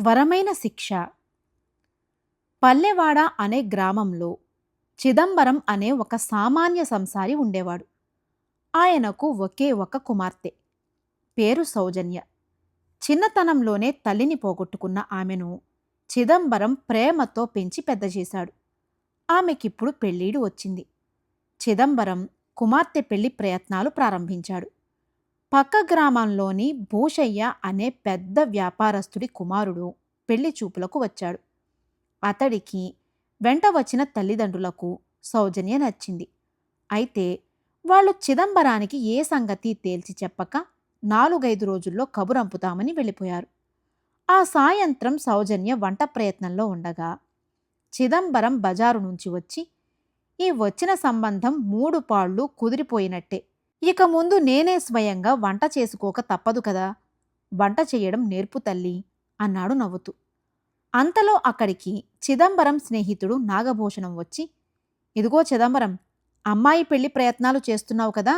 వరమైన శిక్ష. పల్లెవాడ అనే గ్రామంలో చిదంబరం అనే ఒక సామాన్య సంసారి ఉండేవాడు. ఆయనకు ఒకే ఒక కుమార్తె. పేరు సౌజన్య. చిన్నతనంలోనే తల్లిని పోగొట్టుకున్న ఆమెను చిదంబరం ప్రేమతో పెంచి పెద్ద చేశాడు. ఆమెకిప్పుడు పెళ్ళీడు వచ్చింది. చిదంబరం కుమార్తె పెళ్ళి ప్రయత్నాలు ప్రారంభించాడు. పక్క గ్రామంలోని భూషయ్య అనే పెద్ద వ్యాపారస్తుడి కుమారుడు పెళ్ళి చూపులకు వచ్చాడు. అతడికి వెంట వచ్చిన తల్లిదండ్రులకు సౌజన్య నచ్చింది. అయితే వాళ్ళు చిదంబరానికి ఏ సంగతి తేల్చి చెప్పక నాలుగైదు రోజుల్లో కబురంపుతామని వెళ్ళిపోయారు. ఆ సాయంత్రం సౌజన్య వంట ప్రయత్నంలో ఉండగా చిదంబరం బజారు నుంచి వచ్చి ఈ వచ్చిన సంబంధం మూడు పాళ్ళు కుదిరిపోయినట్టే ఇక ముందు నేనే స్వయంగా వంట చేసుకోక తప్పదు కదా. వంట చేయడం నేర్పు తల్లి అన్నాడు నవ్వుతూ. అంతలో అక్కడికి చిదంబరం స్నేహితుడు నాగభూషణం వచ్చి ఇదిగో చిదంబరం అమ్మాయి పెళ్ళి ప్రయత్నాలు చేస్తున్నావు కదా.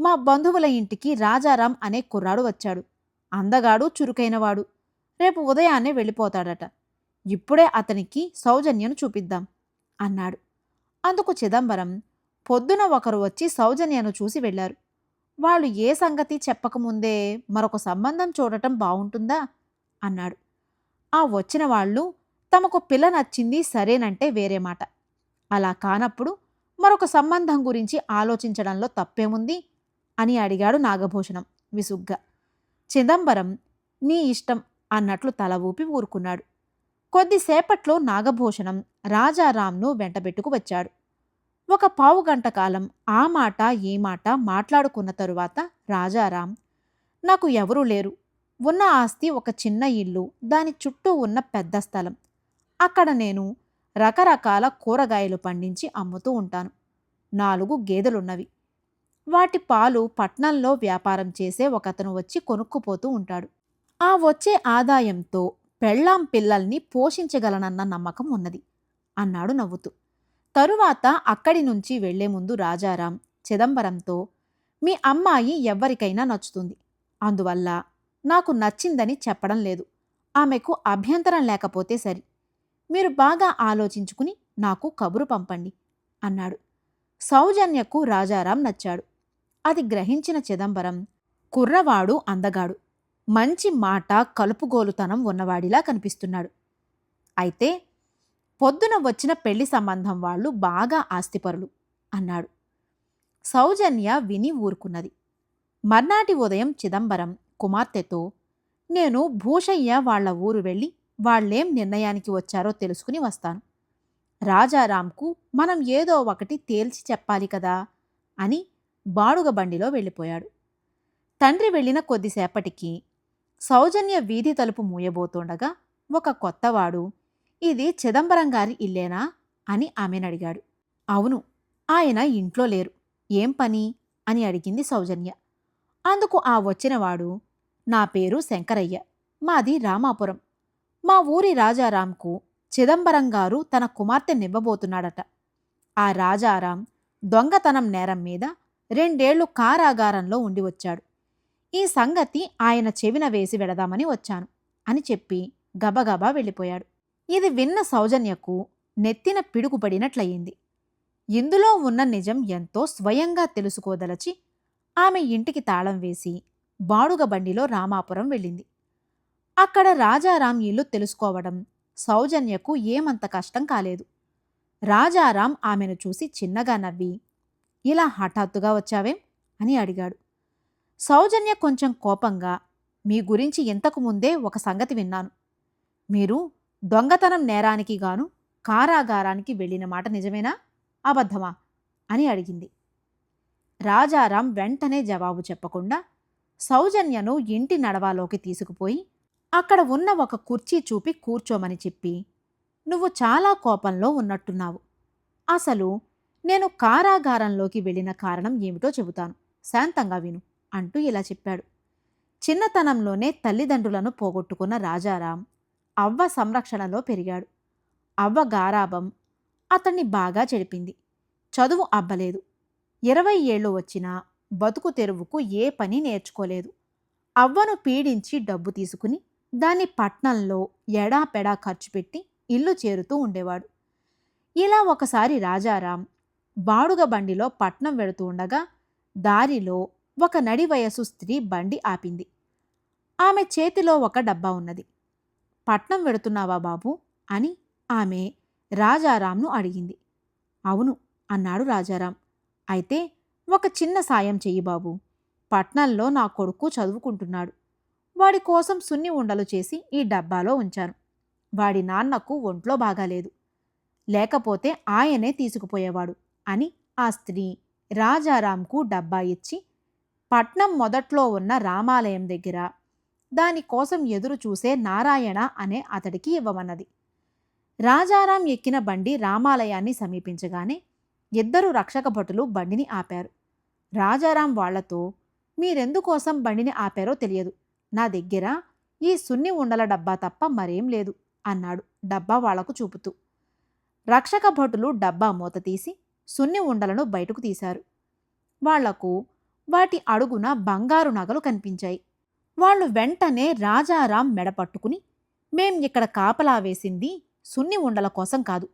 మా బంధువుల ఇంటికి రాజారాం అనే కుర్రాడు వచ్చాడు. అందగాడు చురుకైనవాడు. రేపు ఉదయాన్నే వెళ్ళిపోతాడట. ఇప్పుడే అతనికి సౌజన్యను చూపిద్దాం అన్నాడు. అందుకు చిదంబరం పొద్దున ఒకరు వచ్చి సౌజన్యను చూసి వెళ్ళారు వాళ్ళు ఏ సంగతి చెప్పకముందే మరొక సంబంధం చూడటం బావుంటుందా? అన్నాడు. ఆ వచ్చిన వాళ్ళు తమకు పిల్ల నచ్చింది సరేనంటే వేరే మాట. అలా కానప్పుడు మరొక సంబంధం గురించి ఆలోచించడంలో తప్పేముంది? అని అడిగాడు నాగభూషణం విసుగ్గా. చిదంబరం నీ ఇష్టం అన్నట్లు తల ఊపి ఊరుకున్నాడు. కొద్దిసేపట్లో నాగభూషణం రాజారాంను వెంటబెట్టుకు వచ్చాడు. ఒక పావు గంట కాలం ఆ మాట ఈ మాట మాట్లాడుకున్న తరువాత రాజారాం నాకు ఎవరూ లేరు. ఉన్న ఆస్తి ఒక చిన్న ఇల్లు దాని చుట్టూ ఉన్న పెద్ద స్థలం. అక్కడ నేను రకరకాల కూరగాయలు పండించి అమ్ముతూ ఉంటాను. నాలుగు గేదెలున్నవి. వాటి పాలు పట్నంలో వ్యాపారం చేసే ఒకతను వచ్చి కొనుక్కుపోతూ ఉంటాడు. ఆ వచ్చే ఆదాయంతో పెళ్ళాం పిల్లల్ని పోషించగలనన్న నమ్మకం ఉన్నది అన్నాడు నవ్వుతూ. తరువాత అక్కడి నుంచి వెళ్ళే ముందు రాజారాం చిదంబరంతో మీ అమ్మాయి ఎవ్వరికైనా నచ్చుతుంది. అందువల్ల నాకు నచ్చిందని చెప్పడం లేదు. ఆమెకు అభ్యంతరం లేకపోతే సరి. మీరు బాగా ఆలోచించుకుని నాకు కబురు పంపండి అన్నాడు. సౌజన్యకు రాజారాం నచ్చాడు. అది గ్రహించిన చిదంబరం కుర్రవాడు అందగాడు. మంచి మాట కలుపుగోలుతనం ఉన్నవాడిలా కనిపిస్తున్నాడు. అయితే పొద్దున వచ్చిన పెళ్ళి సంబంధం వాళ్ళు బాగా ఆస్తిపరులు అన్నాడు. సౌజన్య విని ఊరుకున్నది. మర్నాటి ఉదయం చిదంబరం కుమార్తెతో నేను భూషయ్య వాళ్ళ ఊరు వెళ్ళి వాళ్ళేం నిర్ణయానికి వచ్చారో తెలుసుకుని వస్తాను. రాజారాంకు మనం ఏదో ఒకటి తేల్చి చెప్పాలి కదా అని బాడుగ బండిలో వెళ్ళిపోయాడు. తండ్రి వెళ్ళిన కొద్దిసేపటికి సౌజన్య వీధి తలుపు మూయబోతుండగా ఒక కొత్తవాడు ఇది చిదంబరం గారి ఇల్లేనా? అని ఆమెనడిగాడు అవును ఆయన ఇంట్లో లేరు. ఏం పని? అని అడిగింది సౌజన్య. అందుకు ఆ వచ్చినవాడు నా పేరు శంకరయ్య. మాది రామాపురం. మా ఊరి రాజారాంకు చిదంబరం గారు తన కుమార్తె నివ్వబోతున్నాడట ఆ రాజారాం దొంగతనం నేరం మీద రెండేళ్ళు కారాగారంలో ఉండి వచ్చాడు ఈ సంగతి ఆయన చెవిన వేసి వెడదామని వచ్చాను అని చెప్పి గబగబా వెళ్ళిపోయాడు. ఇది విన్న సౌజన్యకు నెత్తిన పిడుగుపడినట్లయింది. ఇందులో ఉన్న నిజం ఎంతో స్వయంగా తెలుసుకోదలచి ఆమె ఇంటికి తాళం వేసి బాడుగ బండిలో రామాపురం వెళ్ళింది. అక్కడ రాజారాం ఇల్లు తెలుసుకోవడం సౌజన్యకు ఏమంత కష్టం కాలేదు. రాజారాం ఆమెను చూసి చిన్నగా నవ్వి ఇలా హఠాత్తుగా వచ్చావేం? అని అడిగాడు. సౌజన్య కొంచెం కోపంగా మీ గురించి ఇంతకు ముందే ఒక సంగతి విన్నాను. మీరు దొంగతనం నేరానికి గాను కారాగారానికి వెళ్ళిన మాట నిజమేనా? అబద్ధమా? అని అడిగింది. రాజారాం వెంటనే జవాబు చెప్పకుండా సౌజన్యను ఇంటి నడవాలోకి తీసుకుపోయి అక్కడ ఉన్న ఒక కుర్చీ చూపి కూర్చోమని చెప్పి నువ్వు చాలా కోపంలో ఉన్నట్టున్నావు. అసలు నేను కారాగారంలోకి వెళ్ళిన కారణం ఏమిటో చెబుతాను. శాంతంగా విను అంటూ ఇలా చెప్పాడు. చిన్నతనంలోనే తల్లిదండ్రులను పోగొట్టుకున్న రాజారాం అవ్వ సంరక్షణలో పెరిగాడు. అవ్వ గారాభం అతన్ని బాగా చెడిపింది. చదువు అబ్బలేదు. ఇరవై ఏళ్ళు వచ్చినా బతుకు తెరువుకు ఏ పని నేర్చుకోలేదు. అవ్వను పీడించి డబ్బు తీసుకుని దాన్ని పట్నంలో ఎడాపెడా ఖర్చు పెట్టి ఇల్లు చేరుతూ ఉండేవాడు. ఇలా ఒకసారి రాజారాం బాడుగ బండిలో పట్నం వెడుతూ ఉండగా దారిలో ఒక నడి వయసు స్త్రీ బండి ఆపింది. ఆమె చేతిలో ఒక డబ్బా ఉన్నది. పట్నం వెడుతున్నావా బాబు? అని ఆమె రాజారాంను అడిగింది. అవును అన్నాడు రాజారాం. అయితే ఒక చిన్న సాయం చెయ్యి బాబు. పట్నంలో నా కొడుకు చదువుకుంటున్నాడు. వాడి కోసం సున్ని ఉండలు చేసి ఈ డబ్బాలో ఉంచాను. వాడి నాన్నకు ఒంట్లో బాగాలేదు. లేకపోతే ఆయనే తీసుకుపోయేవాడు అని ఆ స్త్రీ రాజారాంకు డబ్బా ఇచ్చి పట్నం మొదట్లో ఉన్న రామాలయం దగ్గర దానికోసం ఎదురు చూసే నారాయణ అనే అతడికి ఇవ్వమన్నది. రాజారాం ఎక్కిన బండి రామాలయాన్ని సమీపించగానే ఇద్దరు రక్షక భటులు బండిని ఆపారు. రాజారాం వాళ్ళతో మీరెందుకోసం బండిని ఆపారో తెలియదు. నా దగ్గర ఈ సున్ని ఉండల డబ్బా తప్ప మరేం లేదు అన్నాడు డబ్బా వాళ్ళకు చూపుతూ. రక్షక భటులు డబ్బా మూత తీసి సున్ని ఉండలను బయటకు తీశారు. వాళ్ళకు వాటి అడుగున బంగారు నగలు కనిపించాయి. వాళ్ళు వెంటనే రాజారాం మెడపట్టుకుని మేం ఇక్కడ కాపలా వేసింది సున్ని ఉండల కోసం కాదు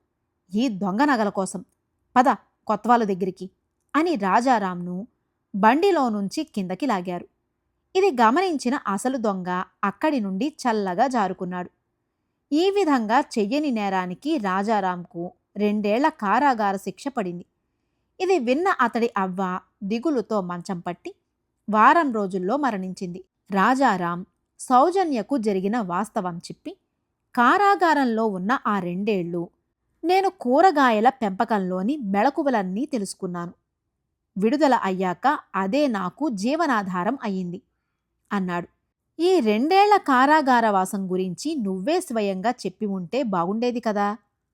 ఈ దొంగ నగల కోసం. పద కొత్వాల దగ్గరికి అని రాజారాంను బండిలో నుంచి కిందకి లాగారు. ఇది గమనించిన అసలు దొంగ అక్కడి నుండి చల్లగా జారుకున్నాడు. ఈ విధంగా చెయ్యని నేరానికి రాజారాంకు రెండేళ్ళ కారాగార శిక్ష పడింది. ఇది విన్న అతడి అవ్వ దిగులుతో మంచం పట్టి వారం రోజుల్లో మరణించింది. రాజారాం సౌజన్యకు జరిగిన వాస్తవం చెప్పి కారాగారంలో ఉన్న ఆ రెండేళ్ళు నేను కూరగాయల పెంపకంలోని మెళకువలన్నీ తెలుసుకున్నాను. విడుదల అయ్యాక అదే నాకు జీవనాధారం అయింది అన్నాడు. ఈ రెండేళ్ళ కారాగారవాసం గురించి నువ్వే స్వయంగా చెప్పి ఉంటే బాగుండేది కదా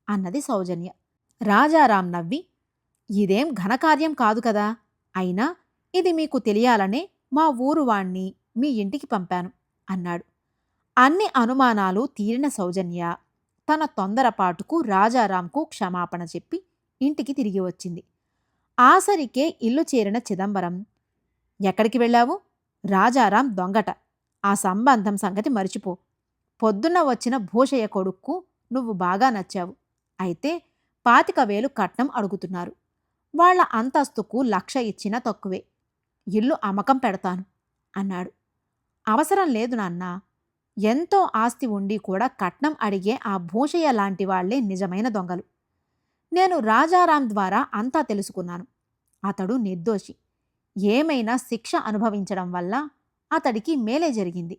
అన్నది సౌజన్య. రాజారాం నవ్వి ఇదేం ఘనకార్యం కాదు కదా అయినా ఇది మీకు తెలియాలనే మా ఊరు వాణ్ణి మీ ఇంటికి పంపాను అన్నాడు. అన్ని అనుమానాలు తీరిన సౌజన్య తన తొందరపాటుకు రాజారాంకు క్షమాపణ చెప్పి ఇంటికి తిరిగి వచ్చింది. ఆసరికే ఇల్లు చేరిన చిదంబరం ఎక్కడికి వెళ్ళావు? రాజారాం దొంగట. ఆ సంబంధం సంగతి మరిచిపో. పొద్దున్న వచ్చిన భూషయ్య కొడుక్కు నువ్వు బాగా నచ్చావు. అయితే పాతిక వేలు కట్నం అడుగుతున్నారు. వాళ్ళ అంతస్తుకు లక్ష ఇచ్చినా తక్కువే. ఇల్లు అమ్మకం పెడతాను అన్నాడు. అవసరం లేదు నాన్న. ఎంతో ఆస్తి ఉండి కూడా కట్నం అడిగే ఆ భూషయ్య లాంటి వాళ్ళే నిజమైన దొంగలు. నేను రాజారాం ద్వారా అంతా తెలుసుకున్నాను. అతడు నిర్దోషి. ఏమైనా శిక్ష అనుభవించడం వల్ల అతడికి మేలే జరిగింది.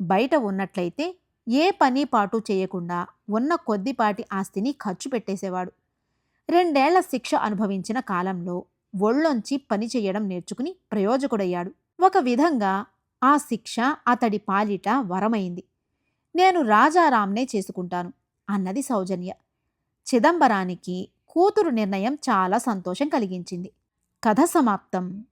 బయట ఉన్నట్లయితే ఏ పని పాటు చేయకుండా ఉన్న కొద్దిపాటి ఆస్తిని ఖర్చు పెట్టేసేవాడు. రెండేళ్ళ శిక్ష అనుభవించిన కాలంలో ఒళ్ళొంచి పని చెయ్యడం నేర్చుకుని ప్రయోజకుడయ్యాడు. ఒక విధంగా ఆ శిక్ష అతడి పాలిట వరమైంది. నేను రాజారాంనే చేసుకుంటాను అన్నది సౌజన్య. చిదంబరానికి కూతురు నిర్ణయం చాలా సంతోషం కలిగించింది. కథ సమాప్తం.